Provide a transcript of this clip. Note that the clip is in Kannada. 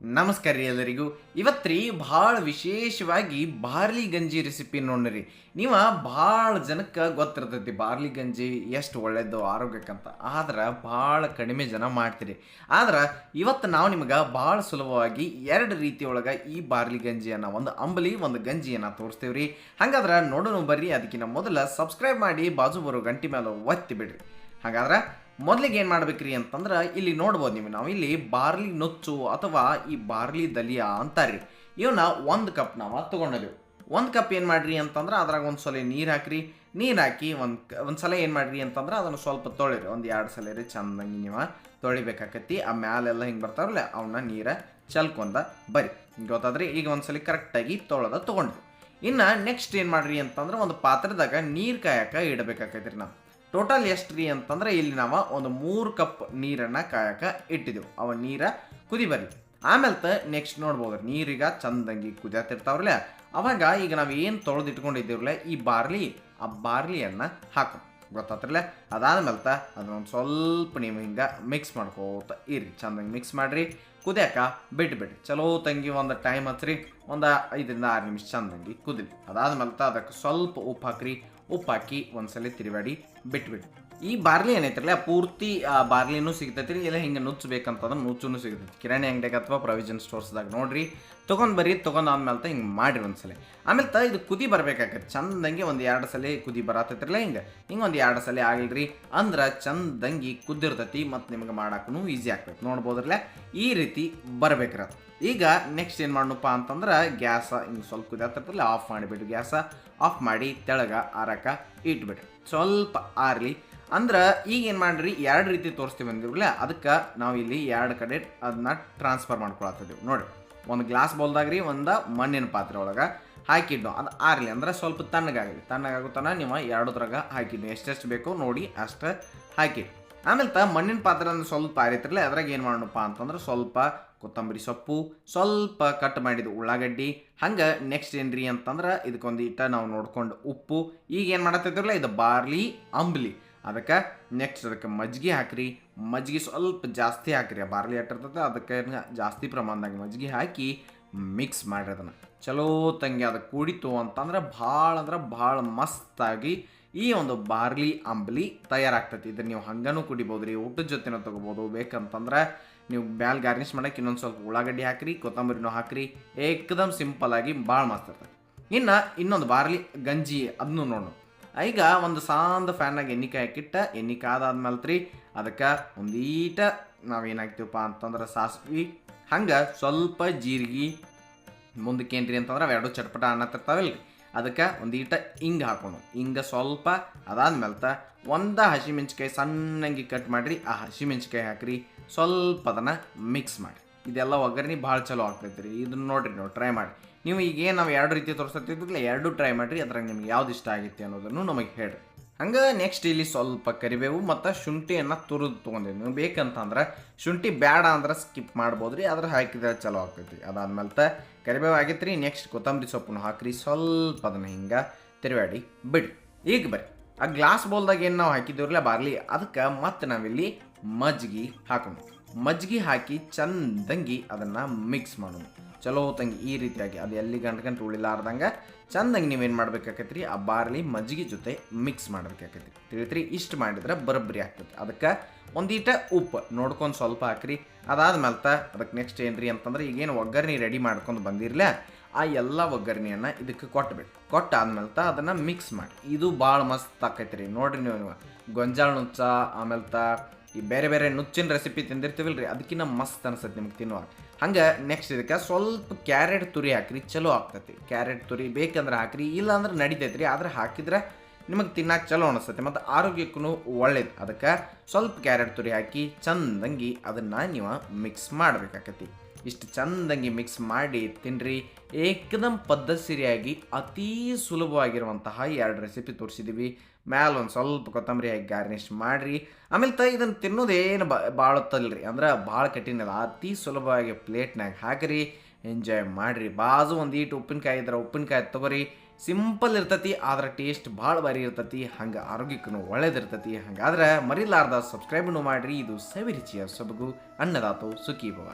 ನಮಸ್ಕಾರ ರೀ ಎಲ್ಲರಿಗೂ. ಇವತ್ತ್ರಿ ಭಾಳ ವಿಶೇಷವಾಗಿ ಬಾರ್ಲಿ ಗಂಜಿ ರೆಸಿಪಿ ನೋಡ್ರಿ ನೀವ ಭಾಳ ಜನಕ್ಕೆ ಗೊತ್ತಿರ್ತೈತಿ ಬಾರ್ಲಿ ಗಂಜಿ ಎಷ್ಟು ಒಳ್ಳೇದು, ಆರೋಗ್ಯಕ್ಕಂತ. ಆದ್ರೆ ಭಾಳ ಕಡಿಮೆ ಜನ ಮಾಡ್ತೀರಿ. ಆದ್ರೆ ಇವತ್ತು ನಾವು ನಿಮ್ಗೆ ಭಾಳ ಸುಲಭವಾಗಿ ಎರಡು ರೀತಿಯೊಳಗೆ ಈ ಬಾರ್ಲಿ ಗಂಜಿಯನ್ನು ಒಂದು ಅಂಬಲಿ, ಒಂದು ಗಂಜಿಯನ್ನು ತೋರಿಸ್ತೇವ್ರಿ. ಹಾಗಾದ್ರೆ ನೋಡೋಣ ಬರ್ರಿ ಅದಕ್ಕಿಂತ ಮೊದಲು ಸಬ್ಸ್ಕ್ರೈಬ್ ಮಾಡಿ, ಬಾಜು ಬರೋ ಗಂಟೆ ಮೇಲೆ ಒತ್ತಿ ಬಿಡ್ರಿ. ಹಾಗಾದ್ರೆ ಮೊದಲಿಗೆ ಏನು ಮಾಡ್ಬೇಕ್ರಿ ಅಂತಂದ್ರೆ ಇಲ್ಲಿ ನೋಡ್ಬೋದು ನೀವು ನಾವು. ಇಲ್ಲಿ ಬಾರ್ಲಿ ನುಚ್ಚು ಅಥವಾ ಈ ಬಾರ್ಲಿ ದಲಿಯ ಅಂತಾರ್ರಿ. ಇವನ್ನ ಒಂದು ಕಪ್ ನಾವು ತೊಗೊಂಡಿದ್ದೀವಿ ಒಂದು ಕಪ್ ಏನು ಮಾಡ್ರಿ ಅಂತಂದ್ರೆ ಅದ್ರಾಗ ಒಂದು ಸಲ ನೀರು ಹಾಕ್ರಿ. ನೀರು ಹಾಕಿ ಒಂದು ಒಂದು ಸಲ ಏನು ಮಾಡ್ರಿ ಅಂತಂದ್ರೆ ಅದನ್ನು ಸ್ವಲ್ಪ ತೊಳಿರಿ. ಒಂದು ಎರಡು ಸಲ ರೀ ಚಂದಂಗೆ ನೀವು ತೊಳಿಬೇಕಾಕತ್ತಿ. ಆ ಮ್ಯಾಲೆಲ್ಲ ಹಿಂಗೆ ಬರ್ತಾರಲ್ಲ ಅವನ್ನ ನೀರ ಚಲ್ಕೊಂಡ ಬರಿ ಗೊತ್ತಾದ್ರಿ? ಈಗ ಒಂದ್ಸಲ ಕರೆಕ್ಟಾಗಿ ತೊಳೆದ ತೊಗೊಂಡ್ರಿ ಇನ್ನು ನೆಕ್ಸ್ಟ್ ಏನು ಮಾಡ್ರಿ ಅಂತಂದ್ರೆ ಒಂದು ಪಾತ್ರದಾಗ ನೀರು ಕಾಯಕ ಇಡಬೇಕಾಕೈತಿ ರೀ ನಾವು. ಟೋಟಲ್ ಎಷ್ಟು ರೀ ಅಂತಂದ್ರೆ ಇಲ್ಲಿ ನಾವು ಒಂದು ಮೂರು ಕಪ್ ನೀರನ್ನು ಕಾಯಕ ಇಟ್ಟಿದ್ದೆವು ಅವ ನೀರ ಕುದಿ ಬರಲಿ ಆಮೇಲೆ ತ ನೆಕ್ಸ್ಟ್ ನೋಡ್ಬೋದು ನೀರೀಗ ಚಂದಂಗಿ ಕುದಿಯತ್ತಿರ್ತಾವ್ರಲ್ಲ ಅವಾಗ ಈಗ ನಾವು ಏನು ತೊಳೆದು ಈ ಬಾರ್ಲಿ, ಆ ಬಾರ್ಲಿಯನ್ನು ಹಾಕೋ. ಗೊತ್ತಾತ್ರಲ್ಲ ಅದಾದ್ಮೇಲೆ ಅದನ್ನೊಂದು ಸ್ವಲ್ಪ ನೀವು ಹಿಂಗೆ ಮಿಕ್ಸ್ ಮಾಡ್ಕೋತ ಇರಿ ಚಂದಂಗಿ ಮಿಕ್ಸ್ ಮಾಡಿರಿ. ಕುದಿಯಾಕ ಬಿಟ್ಬಿಡ್ರಿ. ಚಲೋ ತಂಗಿ ಒಂದು ಟೈಮ್ ಹಚ್ರಿ ಒಂದು ಐದರಿಂದ ಆರು ನಿಮಿಷ ಚಂದಂಗಿ ಕುದಿರಿ. ಅದಾದ್ಮೇಲೆ ಅದಕ್ಕೆ ಸ್ವಲ್ಪ ಉಪ್ಪು ಹಾಕ್ರಿ. ಉಪ್ಪು ಹಾಕಿ ಒಂದ್ಸಲ ತಿರುವಾಡಿ ಬಿಟ್ಬಿಡಿ. ಈ ಬಾರ್ಲಿ ಏನೈತ್ರಲ್ಲ ಪೂರ್ತಿ ಬಾರ್ಲಿನೂ ಸಿಗ್ತೈತಿ, ಇಲ್ಲ ಹಿಂಗೆ ನುಚ್ಚಬೇಕಂತಂದ್ರೆ ನುಚ್ಚೂ ಸಿಗ್ತೈತಿ. ಕಿರಾಣಿ ಅಂಗಡಿಗೆ ಅಥವಾ ಪ್ರೊವಿಷನ್ ಸ್ಟೋರ್ಸ್ದಾಗ ನೋಡ್ರಿ ತೊಗೊಂಡ್ ಮೇಲೆ ಆದ್ಮೇಲೆ ಹಿಂಗೆ ಮಾಡಿರಿ ಒಂದ್ಸಲ. ಆಮೇಲೆ ತ ಇದು ಕುದಿ ಬರ್ಬೇಕಾಗತ್ತೆ. ಚಂದಂಗೆ ಒಂದು ಎರಡು ಸಲ ಕುದಿ ಬರತ್ತೈತ್ರಲ್ಲ ಹಿಂಗೆ? ಹಿಂಗೆ ಒಂದು ಎರಡು ಸಲ ಆಗಲ್ರಿ ಅಂದ್ರೆ ಚಂದಂಗಿ ಕುದ್ದಿರ್ತೈತಿ ಮತ್ತು ನಿಮ್ಗೆ ಮಾಡಕ್ಕೂ ಈಸಿ ಆಗ್ತೈತಿ. ನೋಡ್ಬೋದ್ರಲ್ಲ ಈ ರೀತಿ ಬರ್ಬೇಕ್ರಿ ಈಗ ನೆಕ್ಸ್ಟ್ ಏನು ಮಾಡೋಣಪ್ಪ ಅಂತಂದ್ರೆ ಗ್ಯಾಸ ಹಿಂಗೆ ಸ್ವಲ್ಪ ಕುದಿಯತ್ತಿರ್ತಲ್ಲ ಆಫ್ ಮಾಡಿಬಿಟ್ಟು ಗ್ಯಾಸ. ಆಫ್ ಮಾಡಿ ತೆಳಗ ಆರಕ ಇಟ್ಬಿಟ್ರಿ ಸ್ವಲ್ಪ ಆರಲಿ. ಅಂದ್ರೆ ಈಗ ಏನು ಮಾಡ್ರಿ, ಎರಡು ರೀತಿ ತೋರಿಸ್ತೀವಿ ಅಂದಿರಲ್ಲ ಅದಕ್ಕೆ ನಾವು ಇಲ್ಲಿ ಎರಡು ಕಡೆ ಅದನ್ನ ಟ್ರಾನ್ಸ್ಫರ್ ಮಾಡ್ಕೊಳತ್ತಿದ್ದೀವಿ ನೋಡಿ ಒಂದು ಗ್ಲಾಸ್ ಬೌಲ್ದಾಗ ರೀ, ಒಂದು ಮಣ್ಣಿನ ಪಾತ್ರೆ ಒಳಗೆ ಹಾಕಿದ್ದು. ಅದು ಆರಲಿ, ಅಂದ್ರೆ ಸ್ವಲ್ಪ ತಣ್ಣಗಾಗಲಿ. ತಣ್ಣಗಾಗುತ್ತಾನ ನೀವು ಎರಡದ್ರಾಗ ಹಾಕಿದ್ದು. ಎಷ್ಟೆಷ್ಟು ಬೇಕೋ ನೋಡಿ ಅಷ್ಟು ಹಾಕಿ. ಆಮೇಲೆ ತ ಮಣ್ಣಿನ ಪಾತ್ರೆ ಸ್ವಲ್ಪ ಆರಿತಿರಲಿ, ಅದ್ರಾಗ ಏನು ಮಾಡೋಣಪ್ಪ ಅಂತಂದ್ರೆ ಸ್ವಲ್ಪ ಕೊತ್ತಂಬರಿ ಸೊಪ್ಪು, ಸ್ವಲ್ಪ ಕಟ್ ಮಾಡಿದ ಉಳ್ಳಾಗಡ್ಡಿ. ಹಂಗೆ ನೆಕ್ಸ್ಟ್ ಏನ್ರಿ ಅಂತಂದ್ರೆ ಇದಕ್ಕೊಂದು ಇಟ್ಟ ನಾವು ನೋಡ್ಕೊಂಡು ಉಪ್ಪು. ಈಗ ಏನು ಮಾಡತ್ತಿದ್ರಲ್ಲ, ಇದು ಬಾರ್ಲಿ, ಅಂಬ್ಲಿ. ಅದಕ್ಕೆ ನೆಕ್ಸ್ಟ್ ಅದಕ್ಕೆ ಮಜ್ಜಿಗೆ ಹಾಕ್ರಿ. ಮಜ್ಜಿಗೆ ಸ್ವಲ್ಪ ಜಾಸ್ತಿ ಹಾಕ್ರಿ. ಬಾರ್ಲಿ ಇರ್ತದೆ ಅದಕ್ಕೆ ಜಾಸ್ತಿ ಪ್ರಮಾಣದಾಗ ಮಜ್ಜಿಗೆ ಹಾಕಿ ಮಿಕ್ಸ್ ಮಾಡ್ರಿ ಅದನ್ನು. ಚಲೋ ತಂಗಿ ಅದು ಕುಡಿತು ಅಂತಂದ್ರೆ ಭಾಳ ಅಂದ್ರೆ ಭಾಳ ಮಸ್ತಾಗಿ ಈ ಒಂದು ಬಾರ್ಲಿ ಅಂಬ್ಲಿ ತಯಾರಾಗ್ತೈತಿ. ಇದನ್ನು ನೀವು ಹಂಗನೂ ಕುಡಿಬೋದು ರೀ ಊಟದ ಜೊತೆನೂ ತೊಗೋಬೋದು. ಬೇಕಂತಂದ್ರೆ ನೀವು ಬ್ಯಾಲ್ ಗಾರ್ನಿಶ್ ಮಾಡಕ್ಕೆ ಇನ್ನೊಂದು ಸ್ವಲ್ಪ ಉಳ್ಳಾಗಡ್ಡಿ ಹಾಕ್ರಿ, ಕೊತ್ತಂಬರಿನೂ ಹಾಕ್ರಿ. ಏಕದಮ್ ಸಿಂಪಲ್ ಆಗಿ ಭಾಳ ಮಸ್ತ್ ಇರ್ತದೆ ಇನ್ನು ಇನ್ನೊಂದು ಬಾರ್ಲಿ ಗಂಜಿ ಅದನ್ನು ನೋಡು ಈಗ ಒಂದು ಸಾಂದ ಫ್ಯಾನಾಗ ಎಣ್ಣೆ ಹಾಕಿಟ್ಟ ಎಣ್ಣೆ ಕಾದಾದ್ಮೇಲೆ ರೀ ಅದಕ್ಕೆ ಒಂದೀಟ ನಾವೇನು ಹಾಕ್ತೀವಪ್ಪ ಅಂತಂದ್ರೆ ಸಾಸ್ವಿ. ಹಂಗೆ ಸ್ವಲ್ಪ ಜೀರಿಗೆ ಮುಂದಕ್ಕೆ ಏನ್ರಿ ಅಂತಂದ್ರೆ ಅವೆರಡು ಚಟ್ಪಟ ಅನ್ನತ್ತಿರ್ತಾವಲ್ರಿ ಅದಕ್ಕೆ ಒಂದೀಟ ಹಿಂಗೆ ಹಾಕೋಣ. ಹಿಂಗೆ ಸ್ವಲ್ಪ ಅದಾದ್ಮೇಲೆ ಒಂದು ಹಸಿಮೆಣ್ಸಿಕಾಯಿ ಸಣ್ಣಂಗೆ ಕಟ್ ಮಾಡಿರಿ. ಆ ಹಸಿಮೆಣ್ಸಿಕಾಯಿ ಹಾಕಿರಿ. ಸ್ವಲ್ಪ ಅದನ್ನು ಮಿಕ್ಸ್ ಮಾಡಿ ಇದೆಲ್ಲ ಒಗ್ಗರಣೆ ಭಾಳ ಚಲೋ ಆಗ್ತೈತೆ ರೀ. ಇದನ್ನ ನೋಡಿರಿ ನೀವು ಟ್ರೈ ಮಾಡಿ. ನೀವು ಈಗ ಏನು ನಾವು ಎರಡು ರೀತಿ ತೋರಿಸ್ತಿದ್ದಿಲ್ಲ ಎರಡು ಟ್ರೈ ಮಾಡಿರಿ, ಅದ್ರಾಗ ನಿಮ್ಗೆ ಯಾವ್ದು ಇಷ್ಟ ಆಗೈತಿ ಅನ್ನೋದನ್ನು ನಮಗೆ ಹೇಳಿರಿ. ಹಂಗೆ ನೆಕ್ಸ್ಟ್ ಇಲ್ಲಿ ಸ್ವಲ್ಪ ಕರಿಬೇವು ಮತ್ತು ಶುಂಠಿಯನ್ನು ತುರಿದು ತೊಗೊಂಡಿವಿ ನೀವು ಬೇಕಂತಂದ್ರೆ ಶುಂಠಿ ಬೇಡ ಅಂದ್ರೆ ಸ್ಕಿಪ್ ಮಾಡ್ಬೋದು ರೀ ಅದ್ರ ಹಾಕಿದ್ರೆ ಚಲೋ ಆಗ್ತೈತಿ ಅದಾದ್ಮೇಲೆ ತ ಕರಿಬೇವು ಆಗೈತ್ರಿ ನೆಕ್ಸ್ಟ್ ಕೊತ್ತಂಬರಿ ಸೊಪ್ಪನ್ನು ಹಾಕ್ರಿ ಸ್ವಲ್ಪ ಅದನ್ನು ಹಿಂಗೆ ತಿರುವಾಡಿ ಬಿಡಿ ಈಗ ಬರ್ರಿ. ಆ ಗ್ಲಾಸ್ ಬೌಲ್ದಾಗ ಏನು ನಾವು ಹಾಕಿದ್ದೀವ್ರಲ್ಲ ಬಾರ್ಲಿ, ಅದಕ್ಕೆ ಮತ್ತೆ ನಾವಿಲ್ಲಿ ಮಜ್ಜಿಗೆ ಹಾಕೋಣ. ಮಜ್ಜಿಗೆ ಹಾಕಿ ಚಂದಂಗಿ ಅದನ್ನು ಮಿಕ್ಸ್ ಮಾಡೋದು ಚಲೋ ತಂಗಿ, ಈ ರೀತಿಯಾಗಿ. ಅದು ಎಲ್ಲಿ ಗಂಟು ಗಂಟು ಉಳಿಲಾರ್ದಂಗೆ ಚಂದಂಗೆ ನೀವೇನು ಮಾಡ್ಬೇಕಾಕೈತಿ ರೀ ಆ ಬಾರ್ಲಿ ಮಜ್ಜಿಗೆ ಜೊತೆ ಮಿಕ್ಸ್ ಮಾಡ್ಬೇಕಾಕೈತಿ ತಿಳಿತ್ರಿ, ಇಷ್ಟು ಮಾಡಿದ್ರೆ ಬರಬ್ಬರಿ ಆಗ್ತೈತಿ ಅದಕ್ಕೆ ಒಂದೀಟ ಉಪ್ಪು. ನೋಡ್ಕೊಂಡು ಸ್ವಲ್ಪ ಹಾಕ್ರಿ. ಅದಾದ್ಮೇಲೆ ತ ಅದಕ್ಕೆ ನೆಕ್ಸ್ಟ್ ಏನ್ರಿ ಅಂತಂದ್ರೆ ಈಗೇನು ಒಗ್ಗರಣೆ ರೆಡಿ ಮಾಡ್ಕೊಂಡು ಬಂದಿರಲ್ಲ ಆ ಎಲ್ಲ ಒಗ್ಗರಣೆಯನ್ನು ಇದಕ್ಕೆ ಕೊಟ್ಬಿಟ್ಟು ಕೊಟ್ಟಾದ್ಮೇಲೆ ಅದನ್ನು ಮಿಕ್ಸ್ ಮಾಡಿ. ಇದು ಭಾಳ ಮಸ್ತ್ ಆಕೈತಿ ರೀ ನೋಡ್ರಿ ನೀವು ಗೊಂಜಾಳ ನುಚ್ಚ ಆಮೇಲೆ ಈ ಬೇರೆ ಬೇರೆ ನುಚ್ಚಿನ ರೆಸಿಪಿ ತಿಂದಿರ್ತೀವಲ್ಲ ರೀ ಅದಕ್ಕಿಂತ ಮಸ್ತ್ ಅನ್ಸತ್ತೆ ನಿಮ್ಗೆ ತಿನ್ನುವಾಗ ಹಂಗೆ ನೆಕ್ಸ್ಟ್ ಇದಕ್ಕೆ ಸ್ವಲ್ಪ ಕ್ಯಾರೆಟ್ ತುರಿ ಹಾಕ್ರಿ, ಚಲೋ ಆಗ್ತೈತಿ. ಕ್ಯಾರೆಟ್ ತುರಿ ಬೇಕಂದ್ರೆ ಹಾಕ್ರಿ, ಇಲ್ಲಾಂದ್ರೆ ನಡಿತೈತಿ ರೀ ಆದ್ರೆ ಹಾಕಿದ್ರೆ ನಿಮಗೆ ತಿನ್ನಕ್ಕೆ ಚಲೋ ಅನಿಸ್ತೈತಿ ಮತ್ತು ಆರೋಗ್ಯಕ್ಕೂ ಒಳ್ಳೇದು. ಅದಕ್ಕೆ ಸ್ವಲ್ಪ ಕ್ಯಾರೆಟ್ ತುರಿ ಹಾಕಿ, ಚಂದಂಗಿ ಅದನ್ನು ನೀವು ಮಿಕ್ಸ್ ಮಾಡಬೇಕಾಕತಿ. ಇಷ್ಟು ಚಂದಂಗಿ ಮಿಕ್ಸ್ ಮಾಡಿ ತಿನ್ರಿ. ಏಕದಮ್ ಪದ್ಧತಿಯಾಗಿ ಅತೀ ಸುಲಭವಾಗಿರುವಂತಹ ಎರಡು ರೆಸಿಪಿ ತೋರಿಸಿದ್ದೀವಿ ಮ್ಯಾಲ ಒಂದು ಸ್ವಲ್ಪ ಕೊತ್ತಂಬರಿ ಹಾಕಿ ಗಾರ್ನಿಷ್ ಮಾಡಿರಿ. ಆಮೇಲೆ ತ ಇದನ್ನು ತಿನ್ನೋದೇನು ಬಾಳುತ್ತಲ್ರಿ. ಅಂದ್ರೆ ಭಾಳ ಕಠಿಣ ಅತಿ ಸುಲಭವಾಗಿ ಪ್ಲೇಟ್ನಾಗ ಹಾಕಿರಿ. ಎಂಜಾಯ್ ಮಾಡಿರಿ. ಬಾಜು ಒಂದು ಈಟು ಉಪ್ಪಿನಕಾಯಿ ಇದ್ರೆ ಉಪ್ಪಿನಕಾಯಿ ತೊಗೊರಿ. ಸಿಂಪಲ್ ಇರ್ತತಿ, ಆದ್ರೆ ಟೇಸ್ಟ್ ಭಾಳ ಬಾರಿ ಇರ್ತತಿ, ಹಂಗೆ ಆರೋಗ್ಯಕ್ಕೂ ಒಳ್ಳೇದಿರ್ತತಿ. ಹಂಗಾದ್ರೆ ಮರಿಲಾರ್ದ ಸಬ್ಸ್ಕ್ರೈಬ್ನು ಮಾಡಿರಿ. ಇದು ಸವಿರುಚಿಯ ಸೊಬಗು. ಅನ್ನದಾತು ಸುಖಿ ಭವ